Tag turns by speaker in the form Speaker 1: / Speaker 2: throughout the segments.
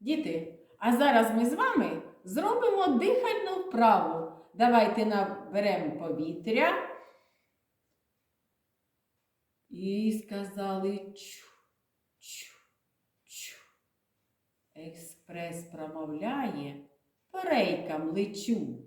Speaker 1: Діти, а зараз ми з вами зробимо дихальну вправу. Давайте наберемо повітря. І сказали чу, чу, чу. Експрес промовляє, перейкам лечу.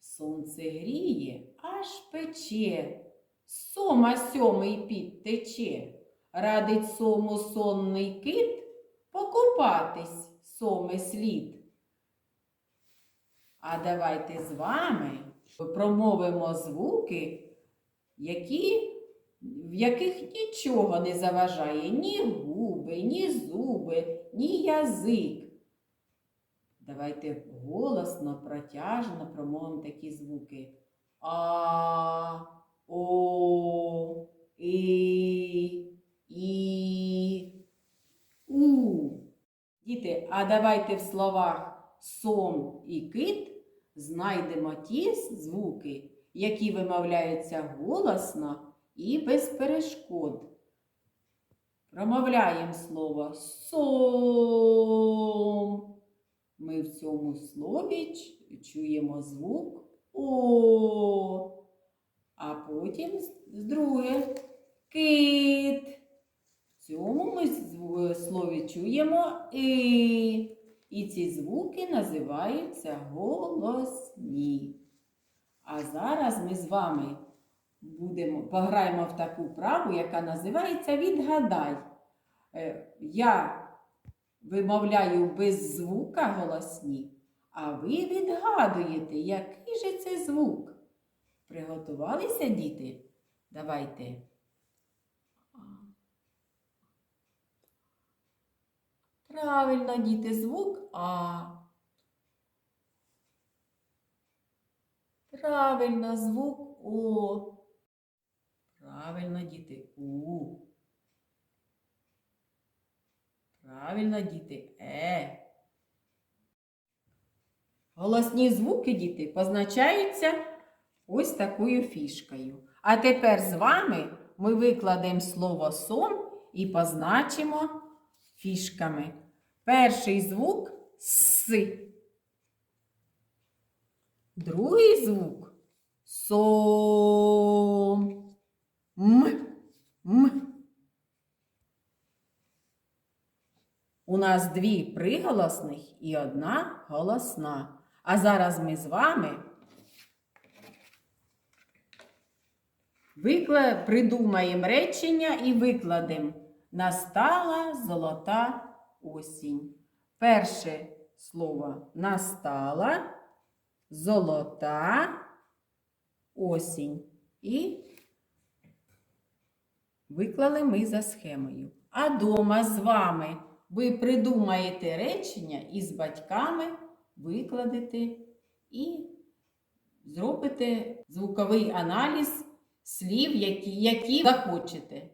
Speaker 1: Сонце гріє, аж пече, сома сьомий підтече. Радить сому сонний кит покупатись, соме слід. А давайте з вами промовимо звуки, які, в яких нічого не заважає ні губи, ні зуби, ні язик. Давайте голосно, протяжно промовимо такі звуки. А, О, Діти, а давайте в словах сом і кит знайдемо ті звуки, які вимовляються голосно і без перешкод. Промовляємо слово сом. Ми в цьому слові чуємо звук О. А потім з- друге кит. Цьому ми слові чуємо І. І ці звуки називаються голосні. А зараз ми з вами будемо, пограємо в таку праву, яка називається Відгадай. Е, Я вимовляю без звука голосні, а ви відгадуєте, який же це звук. Приготувалися, діти? Давайте. Правильно, діти, звук А. Правильно, звук О. Правильно, діти, У. Правильно, діти, Е. Голосні звуки, діти, позначаються ось такою фішкою. А тепер з вами ми викладемо слово сон і позначимо фішками. Перший звук С. Другий звук Сом. М. М. У нас дві приголосних і одна голосна. А зараз ми з вами придумаємо речення і викладемо. Настала золота осінь. Перше слово настала золота осінь. І виклали ми за схемою. А дома з вами ви придумаєте речення і з батьками викладете і зробите звуковий аналіз слів, які, які захочете.